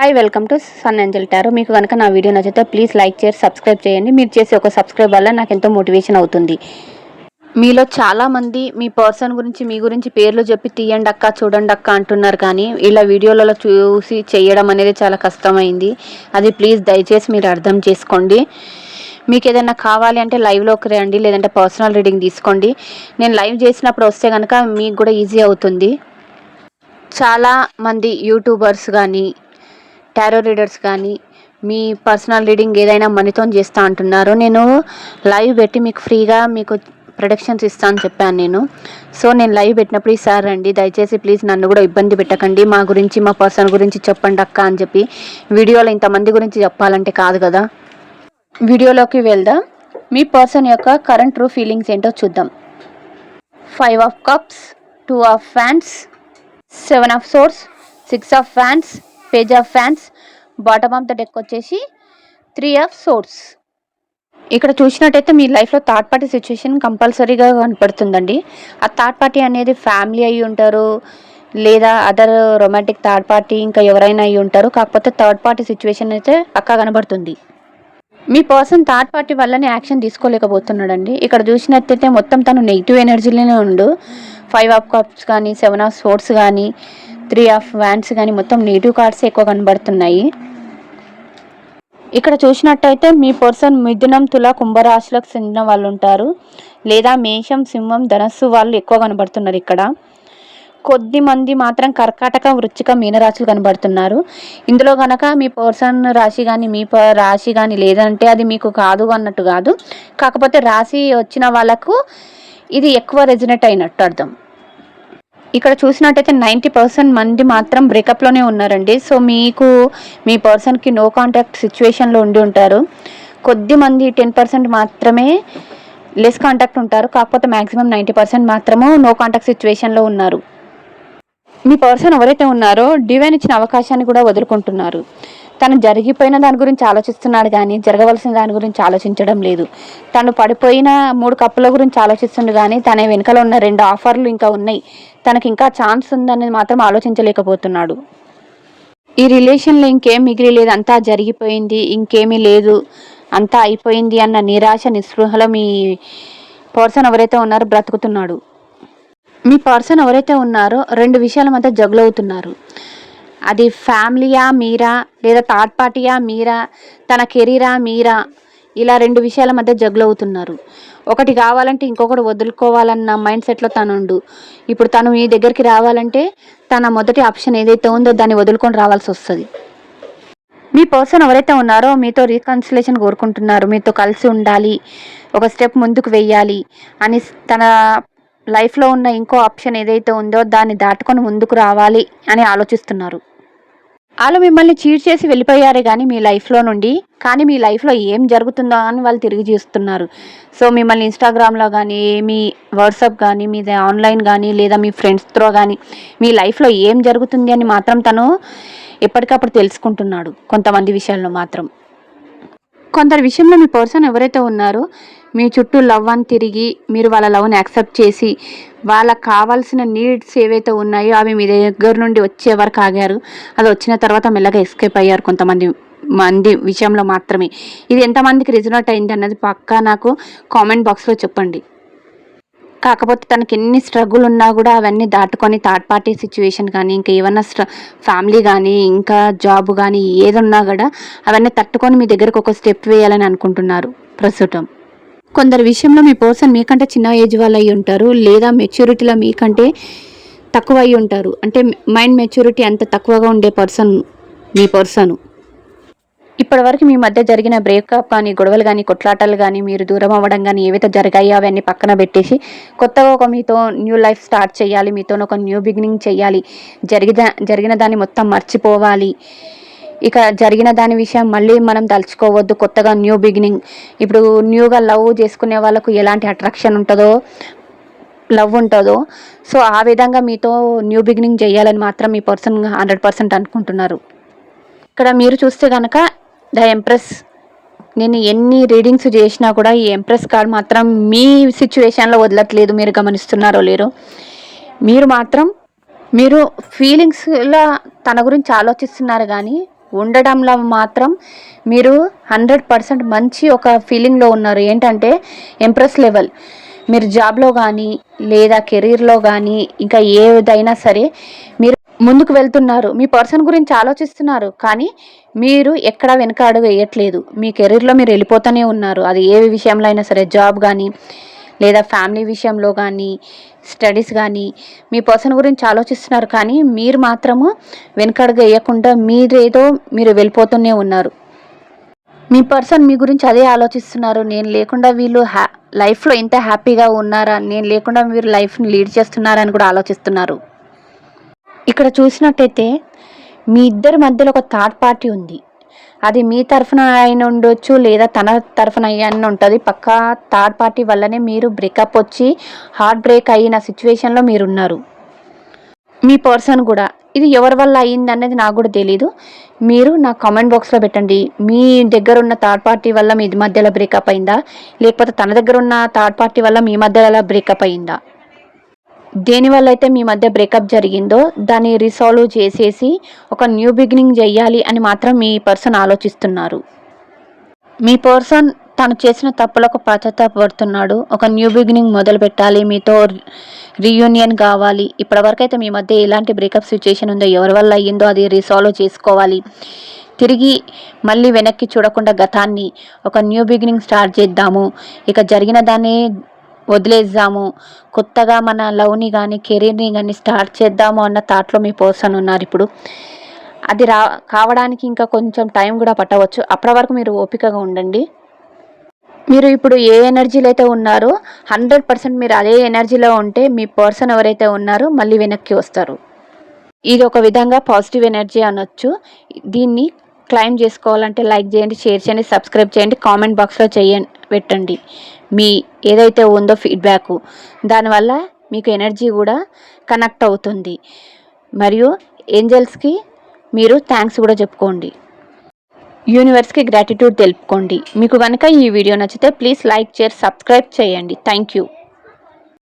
Hi welcome to sun angel tarot మీకు కనుక నా వీడియో నచ్చితే ప్లీజ్ లైక్ చేసి సబ్స్క్రైబ్ చేయండి. మీరు చేసే ఒక సబ్స్క్రైబ్ వల్ల నాకు ఎంతో మోటివేషన్ అవుతుంది. మీలో చాలామంది మీ పర్సన్ గురించి మీ గురించి పేర్లు చెప్పి తీయండి అక్క చూడండి అక్క అంటున్నారు కానీ ఇలా వీడియోలలో చూసి చేయడం అనేది చాలా కష్టమైంది. అది ప్లీజ్ దయచేసి మీరు అర్థం చేసుకోండి. మీకు ఏదైనా కావాలి అంటే లైవ్లోకి రండి లేదంటే పర్సనల్ రీడింగ్ తీసుకోండి. నేను లైవ్ చేసినప్పుడు వస్తే కనుక మీకు కూడా ఈజీ అవుతుంది. చాలా మంది యూట్యూబర్స్ కానీ టారో రీడర్స్ కానీ మీ పర్సనల్ రీడింగ్ ఏదైనా మనీతో చేస్తా అంటున్నారు. నేను లైవ్ పెట్టి మీకు ఫ్రీగా మీకు ప్రొడక్షన్స్ ఇస్తాను చెప్పాను నేను. సో నేను లైవ్ పెట్టినప్పుడు ఈసారి రండి. దయచేసి ప్లీజ్ నన్ను కూడా ఇబ్బంది పెట్టకండి. మా గురించి మా పర్సన్ గురించి చెప్పండి అక్క అని చెప్పి వీడియోలో ఇంతమంది గురించి చెప్పాలంటే కాదు కదా. వీడియోలోకి వెళ్దాం. మీ పర్సన్ యొక్క కరెంట్ ట్రూ ఫీలింగ్స్ ఏంటో చూద్దాం. Five of cups two of fans seven of swords six of fans page of fans bottom of the deck వచ్చేసి త్రీ ఆఫ్ సోర్స్ ఇక్కడ చూసినట్టయితే మీ లైఫ్లో థర్డ్ పార్టీ సిచ్యువేషన్ కంపల్సరీగా కనపడుతుందండి. ఆ థర్డ్ పార్టీ అనేది ఫ్యామిలీ అయి ఉంటారు లేదా అదర్ రొమాంటిక్ థర్డ్ పార్టీ ఇంకా ఎవరైనా అయి ఉంటారు. కాకపోతే థర్డ్ పార్టీ సిచ్యువేషన్ అయితే పక్కా కనబడుతుంది. మీ పర్సన్ థర్డ్ పార్టీ వల్లనే యాక్షన్ తీసుకోలేకపోతున్నాడండి. ఇక్కడ చూసినట్టయితే మొత్తం తను నెగిటివ్ ఎనర్జీలోనే ఉండు. ఫైవ్ ఆఫ్ కప్స్ కానీ సెవెన్ ఆఫ్ స్పోర్ట్స్ కానీ త్రీ ఆఫ్ వ్యాన్స్ కానీ మొత్తం నెగిటివ్ కార్డ్స్ ఎక్కువ కనబడుతున్నాయి. ఇక్కడ చూసినట్టయితే మీ పర్సన్ మిథునం తుల కుంభరాశులకు చెందిన వాళ్ళు ఉంటారు లేదా మేషం సింహం ధనస్సు వాళ్ళు ఎక్కువ కనబడుతున్నారు ఇక్కడ. కొద్ది మంది మాత్రం కర్కాటక వృచ్చిక మీనరాశులు కనబడుతున్నారు. ఇందులో కనుక మీ పర్సన్ రాశి కానీ మీ రాశి కానీ లేదంటే అది మీకు కాదు అన్నట్టు కాదు. కాకపోతే రాశి వచ్చిన వాళ్ళకు ఇది ఎక్కువ రెజినెట్ అయినట్టు అర్థం. ఇక్కడ చూసినట్టయితే నైంటీ పర్సెంట్ మంది మాత్రం బ్రేకప్లోనే ఉన్నారండి. సో మీకు మీ పర్సన్కి నో కాంటాక్ట్ సిచ్యువేషన్లో ఉండి ఉంటారు. కొద్ది మంది టెన్ పర్సెంట్ మాత్రమే లెస్ కాంటాక్ట్ ఉంటారు. కాకపోతే మ్యాక్సిమం నైంటీ పర్సెంట్ మాత్రము నో కాంటాక్ట్ సిచ్యువేషన్లో ఉన్నారు. మీ పర్సన్ ఎవరైతే ఉన్నారో డివైన్ ఇచ్చిన అవకాశాన్ని కూడా వదులుకుంటున్నారు. తను జరిగిపోయిన దాని గురించి ఆలోచిస్తున్నాడు కానీ జరగవలసిన దాని గురించి ఆలోచించడం లేదు. తను పడిపోయిన మూడు కప్పుల గురించి ఆలోచిస్తుండు కానీ తన వెనుకలో ఉన్న రెండు ఆఫర్లు ఇంకా ఉన్నాయి. తనకి ఇంకా ఛాన్స్ ఉందని మాత్రం ఆలోచించలేకపోతున్నాడు. ఈ రిలేషన్లో ఇంకేం మిగిలి లేదు అంతా జరిగిపోయింది. ఇంకేమీ లేదు. అంతా అయిపోయింది అన్న నిరాశ నిస్పృహలో మీ పర్సన్ ఎవరైతే ఉన్నారో బ్రతుకుతున్నాడు. మీ పర్సన్ ఎవరైతే ఉన్నారో రెండు విషయాల మధ్య జగులవుతున్నారు. అది ఫ్యామిలీయా మీరా? లేదా థర్డ్ పార్టీయా మీరా? తన కెరీరా మీరా? ఇలా రెండు విషయాల మధ్య జగులవుతున్నారు ఒకటి కావాలంటే ఇంకొకటి వదులుకోవాలన్న మైండ్ సెట్లో తనుండు ఇప్పుడు తను మీ దగ్గరికి రావాలంటే తన మొదటి ఆప్షన్ ఏదైతే ఉందో దాన్ని వదులుకొని రావాల్సి వస్తుంది. మీ పర్సన్ ఎవరైతే ఉన్నారో మీతో రీకన్సిలేషన్ కోరుకుంటున్నారు. మీతో కలిసి ఉండాలి. ఒక స్టెప్ ముందుకు వెయ్యాలి అని తన లైఫ్లో ఉన్న ఇంకో ఆప్షన్ ఏదైతే ఉందో దాన్ని దాటుకొని ముందుకు రావాలి అని ఆలోచిస్తున్నారు. వాళ్ళు మిమ్మల్ని చీట్ చేసి వెళ్ళిపోయారే కానీ మీ లైఫ్లో నుండి కానీ మీ లైఫ్లో ఏం జరుగుతుందో అని వాళ్ళు తిరిగి చూస్తున్నారు. సో మిమ్మల్ని ఇన్స్టాగ్రామ్లో కానీ మీ వాట్సాప్ కానీ మీ ఆన్లైన్ కానీ లేదా మీ ఫ్రెండ్స్ త్రో కానీ మీ లైఫ్లో ఏం జరుగుతుంది అని మాత్రం తను ఎప్పటికప్పుడు తెలుసుకుంటున్నాడు కొంతమంది విషయాల్లో మాత్రం. కొందరి విషయంలో మీ పర్సన్ ఎవరైతే ఉన్నారో మీ చుట్టూ లవ్ అని తిరిగి మీరు వాళ్ళ లవ్ని యాక్సెప్ట్ చేసి వాళ్ళకి కావాల్సిన నీడ్స్ ఏవైతే ఉన్నాయో అవి మీ దగ్గర నుండి వచ్చే వరకు ఆగారు. అది వచ్చిన తర్వాత మెల్లగా ఎస్కేప్ అయ్యారు కొంతమంది మంది విషయంలో మాత్రమే. ఇది ఎంతమందికి రిజనెట్ అయింది అన్నది పక్కా నాకు కామెంట్ బాక్స్లో చెప్పండి. కాకపోతే తనకి ఎన్ని స్ట్రగుల్ ఉన్నా కూడా అవన్నీ దాటుకొని థర్డ్ పార్టీ సిచ్యువేషన్ కానీ ఇంకా ఏమన్నా స్ట్ర ఫ్యామిలీ కానీ ఇంకా జాబ్ కానీ ఏదున్నా కూడా అవన్నీ తట్టుకొని మీ దగ్గరకు ఒక స్టెప్ వేయాలని అనుకుంటున్నారు ప్రస్తుతం. కొందరి విషయంలో మీ పర్సన్ మీకంటే చిన్న ఏజ్ వాళ్ళు అయి ఉంటారు లేదా మెచ్యూరిటీలో మీకంటే తక్కువ అయి ఉంటారు. అంటే మైండ్ మెచ్యూరిటీ అంత తక్కువగా ఉండే పర్సన్ మీ పర్సన్. ఇప్పటివరకు మీ మధ్య జరిగిన బ్రేకప్ కానీ గొడవలు కానీ కొట్లాటలు కానీ మీరు దూరం అవ్వడం కానీ ఏవైతే జరిగాయో అవన్నీ పక్కన పెట్టేసి కొత్తగా ఒక మీతో న్యూ లైఫ్ స్టార్ట్ చేయాలి మీతో ఒక న్యూ బిగినింగ్ చేయాలి జరిగిన జరిగిన దాన్ని మొత్తం మర్చిపోవాలి. ఇక జరిగిన దాని విషయం మళ్ళీ మనం తలుచుకోవద్దు. కొత్తగా న్యూ బిగినింగ్. ఇప్పుడు న్యూగా లవ్ చేసుకునే వాళ్ళకు ఎలాంటి అట్రాక్షన్ ఉంటుందో లవ్ ఉంటుందో సో ఆ విధంగా మీతో న్యూ బిగినింగ్ చేయాలని మాత్రం మీ పర్సన్ హండ్రెడ్ పర్సెంట్ అనుకుంటున్నారు. ఇక్కడ మీరు చూస్తే కనుక ద ఎంప్రెస్. నేను ఎన్ని రీడింగ్స్ చేసినా కూడా ఈ ఎంప్రెస్ కార్డ్ మాత్రం మీ సిచ్యువేషన్లో వదలట్లేదు. మీరు గమనిస్తున్నారో లేరు. మీరు మాత్రం మీరు ఫీలింగ్స్లో తన గురించి ఆలోచిస్తున్నారు కానీ ఉండడంలో మాత్రం మీరు హండ్రెడ్ పర్సెంట్ మంచి ఒక ఫీలింగ్లో ఉన్నారు. ఏంటంటే ఎంప్రెస్ లెవెల్. మీరు జాబ్లో కానీ లేదా కెరీర్లో కానీ ఇంకా ఏదైనా సరే మీరు ముందుకు వెళ్తున్నారు. మీ పర్సన్ గురించి ఆలోచిస్తున్నారు. కానీ మీరు ఎక్కడ వెనక అడుగు వేయట్లేదు. మీ కెరీర్లో మీరు వెళ్ళిపోతూనే ఉన్నారు. అది ఏ విషయంలో అయినా సరే జాబ్ కానీ లేదా ఫ్యామిలీ విషయంలో కానీ స్టడీస్ కానీ మీ పర్సన్ గురించి ఆలోచిస్తున్నారు కానీ మీరు మాత్రము వెనకడుగు వేయకుండా మీరేదో మీరు వెళ్ళిపోతూనే ఉన్నారు. మీ పర్సన్ మీ గురించి అదే ఆలోచిస్తున్నారు. నేను లేకుండా వీళ్ళు హ్యా లైఫ్లో ఎంత హ్యాపీగా ఉన్నారా? నేను లేకుండా మీరు లైఫ్ని లీడ్ చేస్తున్నారని కూడా ఆలోచిస్తున్నారు. ఇక్కడ చూసినట్టయితే మీ ఇద్దరి మధ్యలో ఒక థర్డ్ పార్టీ ఉంది. అది మీ తరఫున అయిన ఉండొచ్చు లేదా తన తరఫున అయిన ఉంటుంది. పక్కా థర్డ్ పార్టీ వల్లనే మీరు బ్రేకప్ వచ్చి హార్ట్ బ్రేక్ అయిన సిచ్యువేషన్లో మీరున్నారు. మీ పర్సన్ కూడా. ఇది ఎవరి వల్ల అయ్యింది అనేది నాకు కూడా తెలీదు. మీరు నా కామెంట్ బాక్స్లో పెట్టండి. మీ దగ్గర ఉన్న థర్డ్ పార్టీ వల్ల మీ మధ్యలో బ్రేకప్ అయిందా? లేకపోతే తన దగ్గర ఉన్న థర్డ్ పార్టీ వల్ల మీ మధ్యలో బ్రేకప్ అయిందా? దేనివల్ల అయితే మీ మధ్య బ్రేకప్ జరిగిందో దాన్ని రిసాల్వ్ చేసేసి ఒక న్యూ బిగినింగ్ చేయాలి అని మాత్రం మీ పర్సన్ ఆలోచిస్తున్నారు. మీ పర్సన్ తను చేసిన తప్పులకు పడుతున్నాడు ఒక న్యూ బిగినింగ్ మొదలు పెట్టాలి. మీతో రీయూనియన్ కావాలి. ఇప్పటివరకు అయితే మీ మధ్య ఎలాంటి బ్రేకప్ సిచ్యుయేషన్ ఉందో ఎవరి వల్ల అయ్యిందో అది రిసాల్వ్ చేసుకోవాలి. తిరిగి మళ్ళీ వెనక్కి చూడకుండా గతాన్ని ఒక న్యూ బిగినింగ్ స్టార్ట్ చేద్దాము. ఇక జరిగిన దాన్ని వదిలేద్దాము. కొత్తగా మన లవ్ని కానీ కెరీర్ని కానీ స్టార్ట్ చేద్దాము అన్న థాట్లో మీ పర్సన్ ఉన్నారు ఇప్పుడు. అది రా కావడానికి ఇంకా కొంచెం టైం కూడా పట్టవచ్చు. అప్పటి వరకు మీరు ఓపికగా ఉండండి. మీరు ఇప్పుడు ఏ ఎనర్జీలో అయితే ఉన్నారో హండ్రెడ్ పర్సెంట్ మీరు అదే ఎనర్జీలో ఉంటే మీ పర్సన్ ఎవరైతే ఉన్నారో మళ్ళీ వెనక్కి వస్తారు. ఇది ఒక విధంగా పాజిటివ్ ఎనర్జీ అనొచ్చు. దీన్ని క్లైమ్ చేసుకోవాలంటే లైక్ చేయండి షేర్ చేయండి సబ్స్క్రైబ్ చేయండి కామెంట్ బాక్స్లో చేయండి. పెట్టండి. మీ ఏదైతే ఉందో ఫీడ్బ్యాక్ దానివల్ల మీకు ఎనర్జీ కూడా కనెక్ట్ అవుతుంది. మరియు ఏంజల్స్కి మీరు థ్యాంక్స్ కూడా చెప్పుకోండి. యూనివర్స్కి గ్రాటిట్యూడ్ తెలుపుకోండి. మీకు కనుక ఈ వీడియో నచ్చితే ప్లీజ్ లైక్ షేర్ సబ్స్క్రైబ్ చేయండి. Thank you